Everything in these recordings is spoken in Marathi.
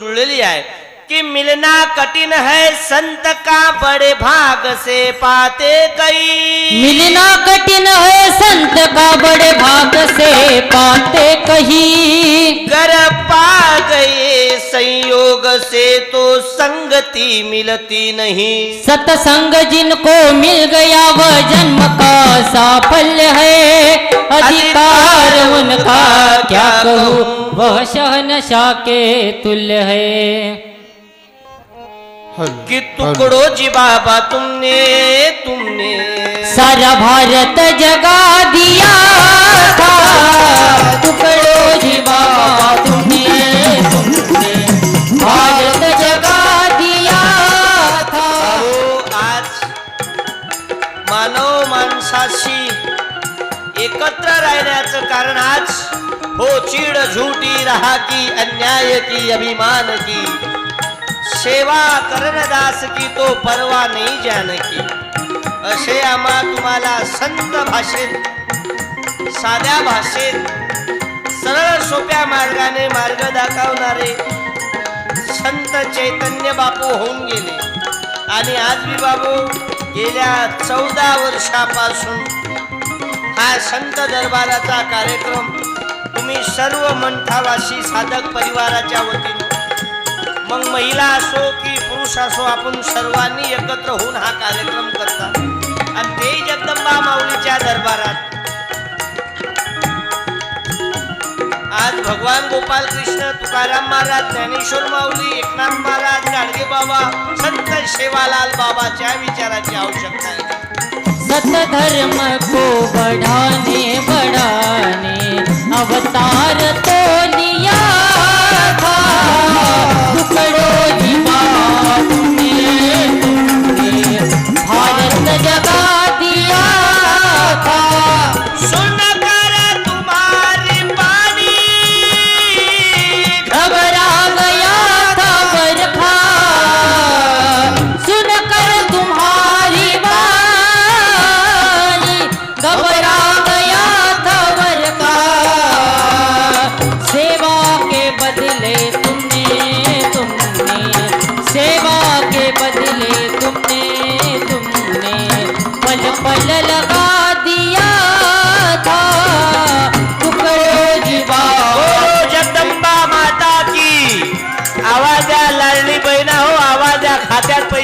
जुळलेली आहे. कि मिलना कठिन है संत का बड़े भाग से पाते कई। मिलना कठिन है संत का बड़े भाग से पाते कही। कर पा गए संयोग से तो संगति मिलती नहीं। सतसंग जिनको मिल गया वह जन्म का साफल्य है। अधिकार उनका क्या कहूँ। वह शहनशाह के तुल्य है। कि टुकड़ो जी बाबा तुमने तुमने। सारा भारत जगा दिया था। टुकड़ो जी बाबा तुमने तुमने। भारत जगा दिया था। आज मानव माणसाशी एकत्र राहण्याचं कारण आज हो चीड झूठी रहा की अन्याय की अभिमान की। सेवा करणदास की तो परवा नाही जानकी. असे आम्हा तुम्हाला संत भाषेत साध्या भाषेत सरळ सोप्या मार्गाने मार्ग दाखवणारे संत चैतन्य बापू होऊन गेले. आणि आजबी बाबू गेल्या चौदा वर्षापासून हा संत दरबाराचा कार्यक्रम तुम्ही सर्व मंठावासी साधक परिवाराच्या वतीने मग महिला असो की पुरुष असो आपण सर्वांनी एकत्र होऊन हा कार्यक्रम करतात आणि ते जगदंबा माऊलीच्या दरबारात. आज भगवान गोपाल कृष्ण तुकाराम महाराज ज्ञानेश्वर माऊली एकनाथ महाराज गाडगे बाबा संत सेवालाल बाबाच्या विचाराची आवश्यकता आहे. सत धर्म को बढ़ाने बढ़ाने अवतार तो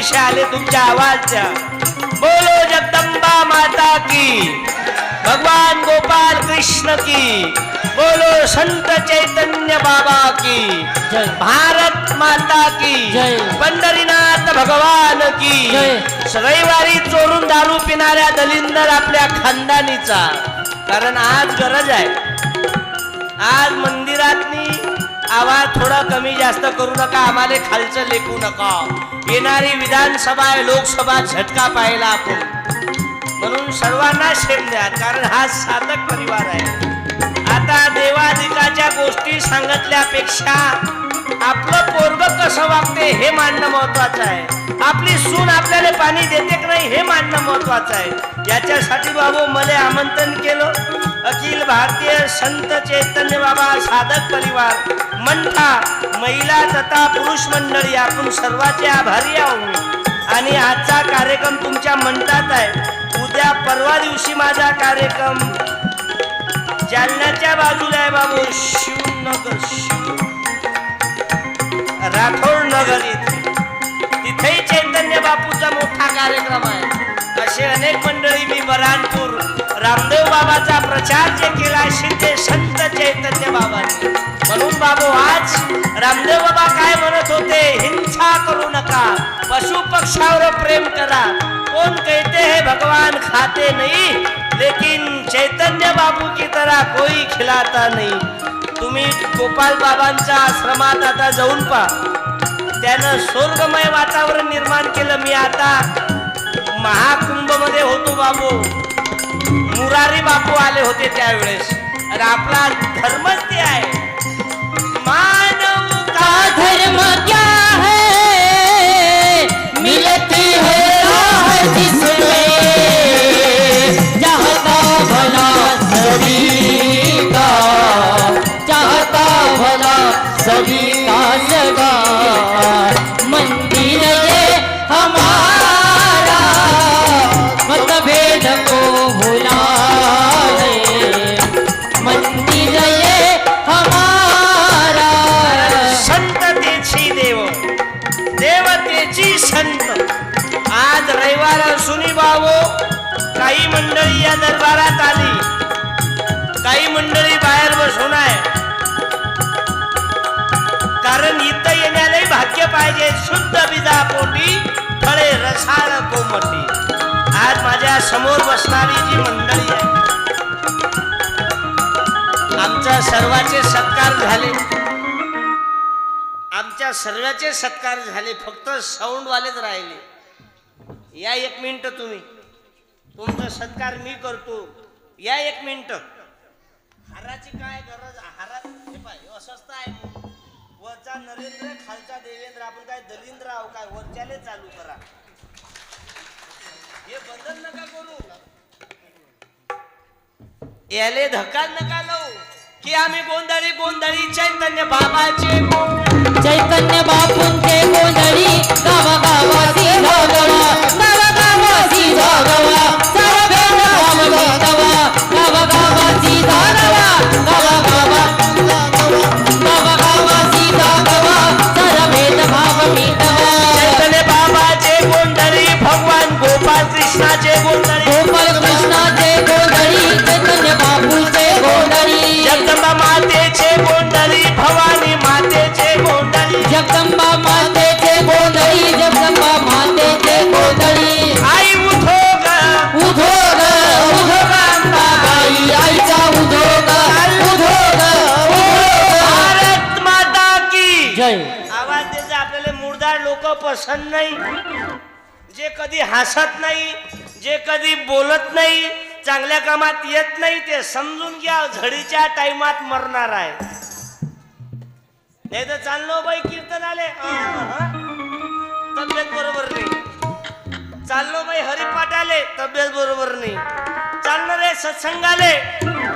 आले तुमच्या आवाज द्या बोलो जगदंबा माता की भगवान गोपाल कृष्ण की बोलो संत चैतन्य बाबा की जय. भारत माता की जय. पंढरीनाथ भगवान की. रविवारी चोरून दारू पिणाऱ्या दलिंदर आपल्या खानदानीचा. कारण आज गरज आहे. आज मंदिरातनी आवाज थोडा कमी जास्त करू नका आम्हाला खालचं लेखू नका. येणारी विधानसभा आहे लोकसभा झटका पाहिला आपण. म्हणून सर्वांना शेम द्या कारण हा साधक परिवार आहे. आता देवाधिकाच्या गोष्टी सांगितल्यापेक्षा आपलं पोरग कसं वागते हे मानणं महत्वाचं आहे. आपली सून आपल्याला पाणी देते की नाही हे मानणं महत्वाचं आहे. याच्यासाठी बाबू मला आमंत्रण केलं. अखिल भारतीय संत चैतन्य बाबा साधक परिवार मंठा महिला तथा पुरुष मंडळी आपण सर्वांचे आभारी आहोत. आणि आजचा कार्यक्रम तुमच्या मंठात आहे. उद्या परवा दिवशी माझा कार्यक्रम. जालन्याच्या बाजूला आहे बाबू. शिवनगर शिव राठोड नगर इथे. तिथेही चैतन्य बापूचा मोठा कार्यक्रम आहे. असे अनेक मंडळी मी बरानपूर रामदेव बाबाचा प्रचार जे केला शिंदे संत चैतन्य बाबांनी. म्हणून बाबू आज रामदेव बाबा काय म्हणत होते हिंसा करू नका पशु पक्षावर प्रेम करा. कोण कहते हे भगवान खाते नाही लेकिन चैतन्य बाबू की तरह कोई खिलाता नाही. तुम्ही गोपाल बाबांच्या आश्रमात आता जाऊन पहा. त्यानं स्वर्गमय वातावरण निर्माण केलं मी आता महाकुंभमध्ये होतो बाबू. मुरारी बापू आले होते त्यावेळेस. अरे आपला धर्मच ते आहे. मानव का धर्म क्या है? मिलती है राह जिसमें शुद्ध विदा पोटी फळे रसाळ कोमटी आज माझ्यासमोर बसणारी जी मंडळी आहे आमच्या सर्वाचे सत्कार झाले. आमच्या सर्वाचे सत्कार झाले फक्त साऊंडवालेच राहिले. या एक मिनिट तुम्ही. तुमचा सत्कार मी करतो. या एक मिनिट. हाराची काय गरज? हारात हे पाय असंच आहे. वरचा नरेंद्र खालचा देवेंद्र. आपण काय दलिंद्र आहो काय वरच्याने चालू करा. हे बंधन नका करू. याले धक्का नका लावू. की आम्ही गोंधळी गोंधळी चैतन्य बाबाचे चैतन्य बापूंचे लोक पसंत नाही. जे कधी हसत नाही जे कधी बोलत नाही चांगल्या कामात येत नाही ते समजून घ्या झडीच्या टाइमात मरणार आहे. नाही तर चाललो बाई कीर्तन आले. तब्येत बरोबर नाही. चाललो बाई हरिपाठ आले तब्येत बरोबर नाही. चालणार सत्संग आले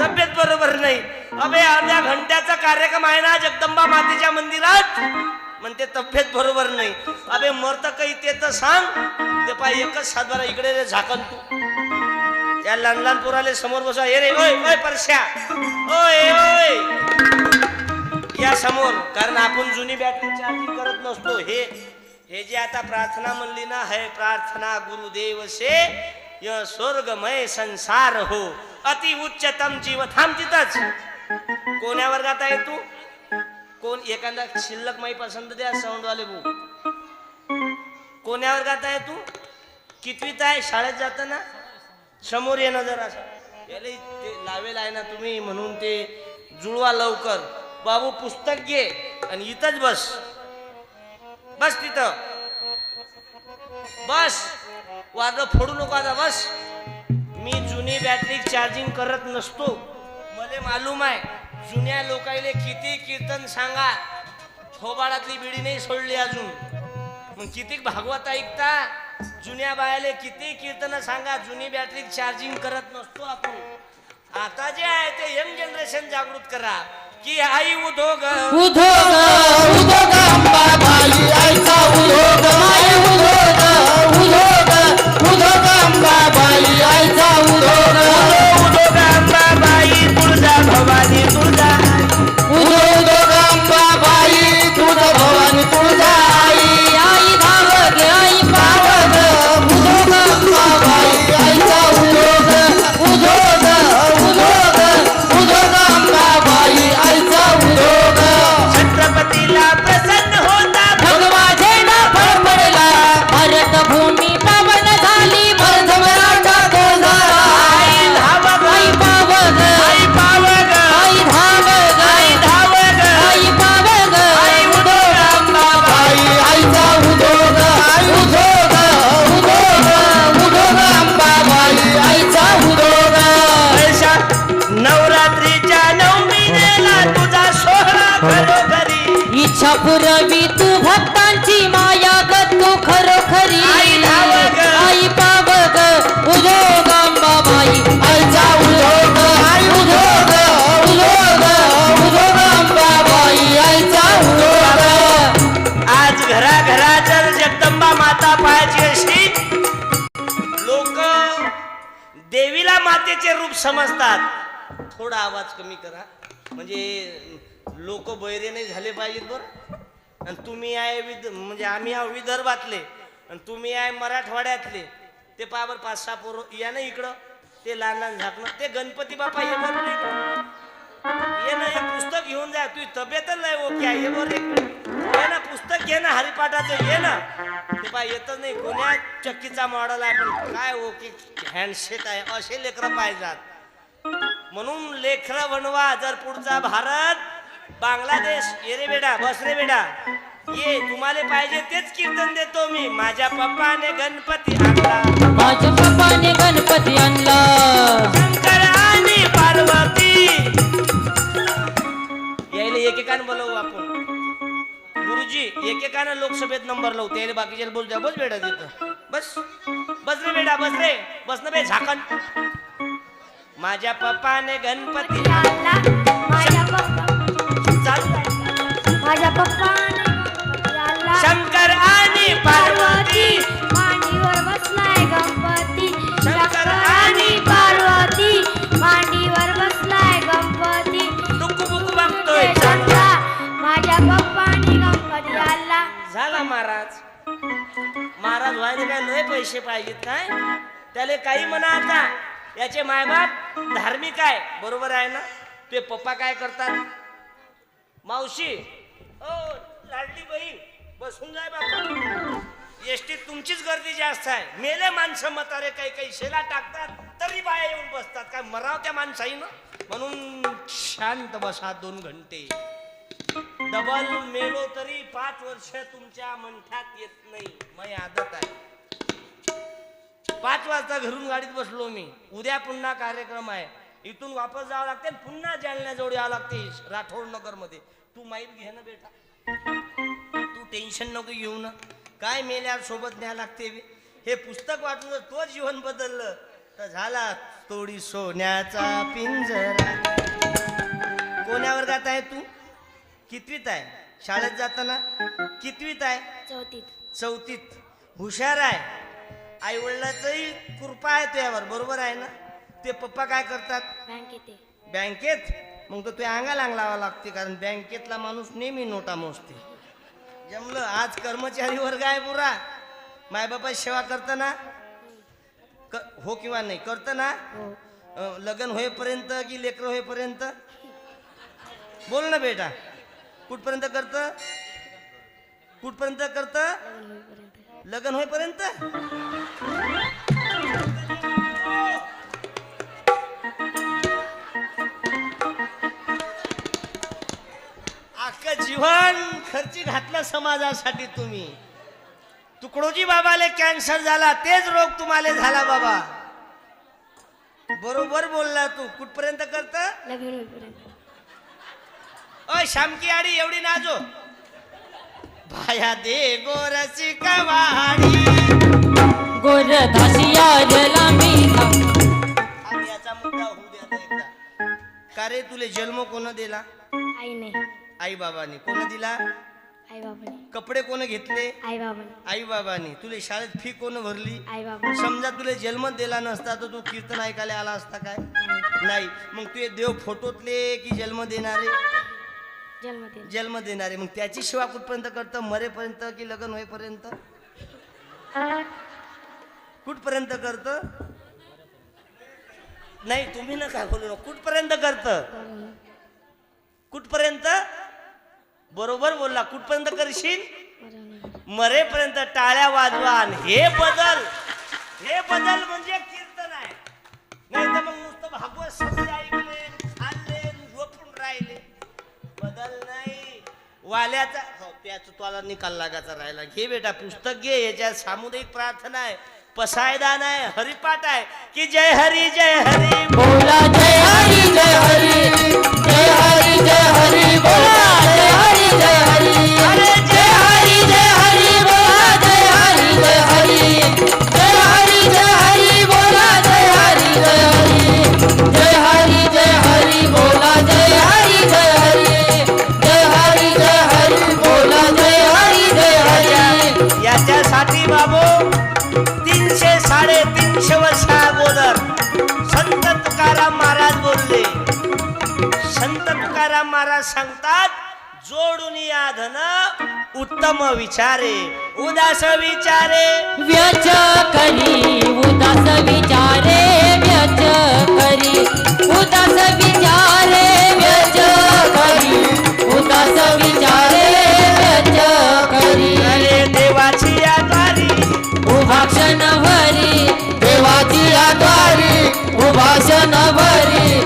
तब्येत बरोबर नाही. अबे अर्ध्या घंट्याचा कार्यक्रम आहे ना जगदंबा मातेच्या मंदिरात? म्हणते तब्येत बरोबर नाही. अबे मरत काही ते तर सांग. ते पाय एकच सातबारा इकडे रे झाकण तू. या लहान लहान पोराले समोर बसा. ए रे ओय ओय परश्या. ओय ओय. या समोर. कारण आपण जुनी बॅटरी आधी करत नसतो. हे हे जे आता प्रार्थना म्हणली ना हे प्रार्थना गुरुदेव से य स्वर्गमय संसार हो. अति उच्चतम जीव. थांब तिथंच. कोण्या वर्गात आहे तू? कोण एखादा शिल्लक माही पसंत द्या साऊंडवाले भाऊ. कोण्यावर गात आहे तू? कितवीत आहे? शाळेत जाताना? समोर येणं जरा. ते लावेल आहे ना तुम्ही म्हणून ते जुळवा लवकर. बाबू पुस्तक घे आणि इथंच बस. बस तिथं. बस. वाद फोडू नको आता बस. मी जुनी बॅटरी चार्जिंग करत नसतो. मला मालूम आहे. जुन्या लोकायले किती कीर्तन सांगा? थोबाडातली बिडी नाही सोडली अजून. मग किती भागवत ऐकता? जुन्या बायाले किती कीर्तन सांगा? जुनी बॅटरी चार्जिंग करत नसतो आपण. आता जे आहे ते यंग जनरेशन जागृत करा. की आई उद्योग उधो ग घरा जगदंबा माता पाहायची अशी लोक देवीला मातेचे रूप समजतात. थोडा आवाज कमी करा. म्हणजे लोक बैरे नाही झाले पाहिजेत बरं. आणि तुम्ही आहे विद म्हणजे आम्ही आहो विदर्भातले. आणि तुम्ही आहे मराठवाड्यातले. ते पावर पाच सहा पोरं या ना इकडं. ते लहान लहान झाकणं. ते गणपती बाप्पा येणार नाही ये ना हे पुस्तक घेऊन जा. तुझी तब्येतच नाही ओके आहे. बरं. ये ना पुस्तक घे ना हरिपाठाचं. ये ना. ते पा येतच नाही. कोण्या चक्कीचा मॉडेल आहे पण काय ओके हँडसेट आहे असे लेकरं पाहिजात म्हणून लेकरं बनवा जर पुढचा भारत बांगलादेश. ये रे बेटा बस रे बेटा. ये तुम्हाला पाहिजे तेच कीर्तन देतो मी. माझ्या पप्पाने गणपती आणला. माझ्या बापाने गणपती आणला. शंकर आणि पार्वती एकेकानं बोलवू आपण. गुरुजी एकेकानं लोकसभेत नंबर लावू. त्याला बाकीच्या बोल द्या बस बेटा तिथं. बस. बस रे बेटा बस रे. बस ना बे झाकण. माझ्या पप्पाने गणपती माझ्या पप्पा माझ्या भावाने काय लय पैसे पाहिजेत काय? त्याला काही म्हणा आता. याचे मायबाप धार्मिक आहे. बरोबर आहे ना? ते पप्पा काय करतात? मावशी ओ लाडली बहीण बसून जाय बापा. एसटीत तुमचीच गर्दी जास्त आहे. मेले माणसं मतारे काही काही शेला टाकतात तरी बाया येऊन बसतात. काय मराव त्या माणसाईनं म्हणून शांत बसा दोन घंटे. डबल मेलो तरी पाच वर्ष तुमच्या मंठ्यात येत नाही. माझी आदत आहे. पाच वाजता घरून गाडीत बसलो मी. उद्या पुन्हा कार्यक्रम आहे. इथून वापस जावं लागते पुन्हा जालन्याजवळ यावं लागते राठोड नगरमध्ये तू माहीत घे ना बेटा. तू टेन्शन नको घेऊ ना. काय मेल्यावर सोबत न्याय लागते. हे पुस्तक जर तो जीवन बदललं तर झाला तोडी सोन्याचा पिंजरा. कोण्या वर्गात आहे तू? कितवीत आहे? शाळेत जाताना कितवीत आहे? चौथीत. चौथीत. हुशार आहे. आई वडिलाचंही कृपा आहे तुझ्यावर बरोबर आहे ना? ते पप्पा काय करतात? बँकेत आहे. बँकेत? मग तर तुझ्या अंगाला अंग लावा लागते कारण बँकेतला माणूस नेहमी नोटा मोजते. जमलं आज कर्मचारी वर्ग आहे पुरा. मायबापाची सेवा करताना? क- हो किंवा नाही? करताना? हो. अं, लग्न होईपर्यंत की लेकरं होईपर्यंत? बोल ना बेटा. कुठपर्यंत करत? कुठपर्यंत करत? लग्न होईपर्यंत. अख्खं जीवन खर्ची घातलं समाजासाठी तुम्ही. तुकडोजी बाबाले कॅन्सर झाला तेच रोग तुम्हाला झाला बाबा. बरोबर बोलला तू. कुठपर्यंत करत? लग्न होईपर्यंत. अय शामकी आडी एवढी नाजो भाया दे गोरसी कवाडी गोर धासिया जला मी आणि याचा मुद्दा होऊ द्या आता एकदा. का रे तुले जन्म कोण दिला? आईने आई बाबानी. कोण दिला? आई बाबाने. कपडे कोण घेतले? आई बाबाने. आई बाबानी. तुले शाळेत फी कोण भरली? आई बाबाने. समजा तुले जन्म दिला नसता तर तू कीर्तन ऐकायला आला असता काय? नाही. मग तुझे देव फोटोतले की जन्म देणारे? जन्म जन्म देणारे. मग त्याची सेवा कुठपर्यंत करतं? मरेपर्यंत की लग्न होईपर्यंत? कुठपर्यंत करत? नाही तुम्ही ना काय बोलू कुठपर्यंत करत? कुठपर्यंत? बरोबर बोलला. कुठपर्यंत करशील? मरेपर्यंत. टाळ्या वाजवा आणि हे बदल. हे बदल म्हणजे कीर्तन आहे. नाही तर मग नुसतं भागवत शब्द आल्याचा हो त्याच तुला निकाल लागायचा राहिला. घे बेटा पुस्तक घे याच्यात सामुदायिक प्रार्थना आहे. पसायदान आहे हरिपाठ आहे. की जय हरी जय हरी बोला जय हरी जय हरी जय हरी जय हरी बोला. याच्यासाठी बाबू तीनशे साडेतीनशे वर्ष अगोदर संत तुकाराम महाराज बोलले. संत तुकाराम महाराज सांगतात जोडून या धन उत्तम विचारे उदास विचारे. व्यच करी उदास विचारे व्यच करी. उदास विचारे व्यच करी. उदास विचारे भाषण भरी देवाची आधारी उभाषण भरी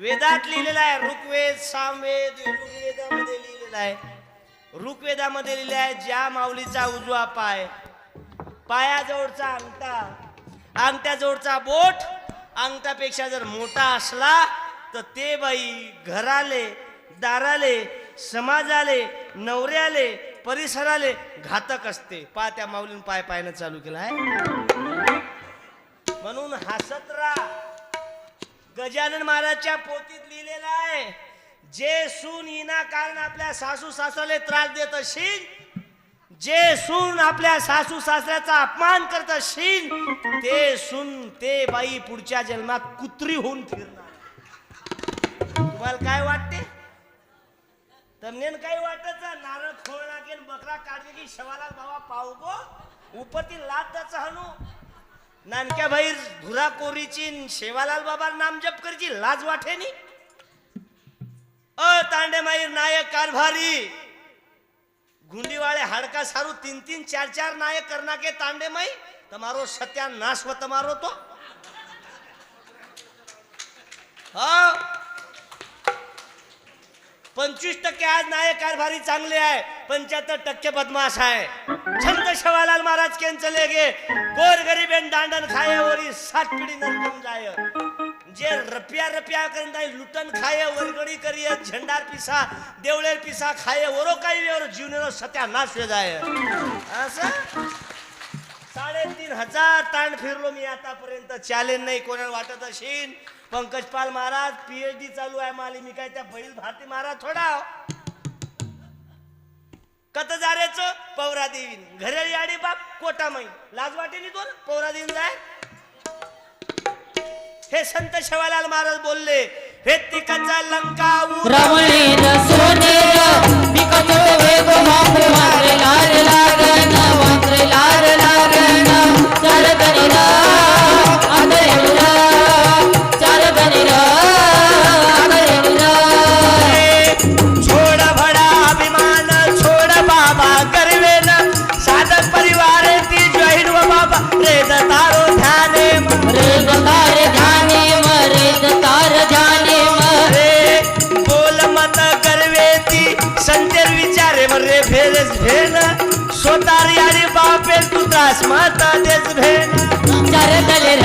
वेदात लिहिलेला आहे ऋग्वेद सामवेद ऋग्वेदामध्ये लिहिलेला आहे. ऋग्वेदामध्ये लिहिलं आहे ज्या माऊलीचा उजवा पाय पायाजवळचा अंगठा अंगठ्याजवळचा बोट अंगठापेक्षा जर मोठा असला तर ते बाई घराले दाराले समाजाले नवऱ्याले परिसराले घातक असते. पा त्या माऊलीनं पाय पायनं चालू केला आहे. म्हणून हसत राहा. गजानन महाराजच्या पोतीत लिहिलेलं आहे जे सून इना कारण आपल्या सासू सासऱ्याला त्रास देत असशील जे सून आपल्या सासू सासऱ्याचा अपमान करत असशील ते सून ते बाई पुढच्या जन्मात कुत्री होऊन फिरणार. तुम्हाला काय वाटते? तमनेन काही वाटत नारळ खोळ लागेल बकरा काढले की शवाला बाबा पाहू गो उपती लाद त्याचा हनू. नानक्या भाई धुरा कोरीची शेवालाल बाबा नाम जप करची लाज वाटेनी अ तांडे माईर नायक कारभारी! गुंडीवाळे हाडका सारू तीन तीन चार चार नायक करना के तांडे माई तमारो सत्यानाश व तमारो तो. हा? पंचवीस टक्के आज नायक कारभारी चांगले आहे. पंच्याहत्तर टक्के बदमाश आहे. छंद शवालाल महाराज केन गे गोर गरीब दांडन खाय वरी सात पिढी नरकम जाय. जे रपिया रपिया करून जाई लुटन खाय वरगडी करी झंडार पिसा देवळेर पिसा खाय वरो काही वेळ जीवनेरो सत्यानाश हो जाय. असं? साडेतीन हजार ताण फिरलो मी आतापर्यंत. चॅलेंज नाही कोणाला वाटत असेल पंकज पाल महाराज पीएचडी चालू आहे माली. मी काय त्या बैल भारती महाराज थोडा कत जारेच पौरा देवीन. घरेळी आडी बाप कोटा मै लाज वाटे तो पौरा देवीन जाय. हे संत शेवालाल महाराज बोलले हे तिकडचा लंका उर- रमणीर माता देश भेन चार गणिर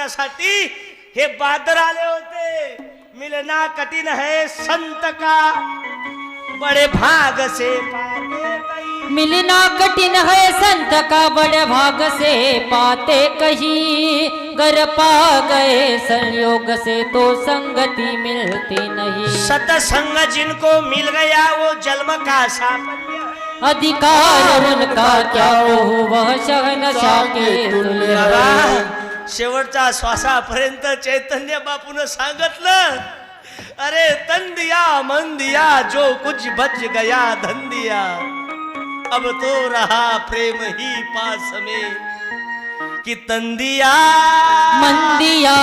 करण्यासाठी हे बादर आले होते. मिलना कठीण है संत का. बडे भाग से पाते मिलना कठिन है संत का बड़े भाग से पाते कहीं. घर पा गए संयोग से तो संगति मिलती नहीं. सतसंग जिनको मिल गया वो जन्म का साफल्य अधिकार उनका क्या हो वह शहनशा के तुल्य है। शेवटच्या श्वासापर्यंत चैतन्य बापून सांगितलं अरे तंदिया मंदिया जो कुछ बच गया धंदिया अब तो रहा प्रेम ही पास में कि तंदिया। मंदिया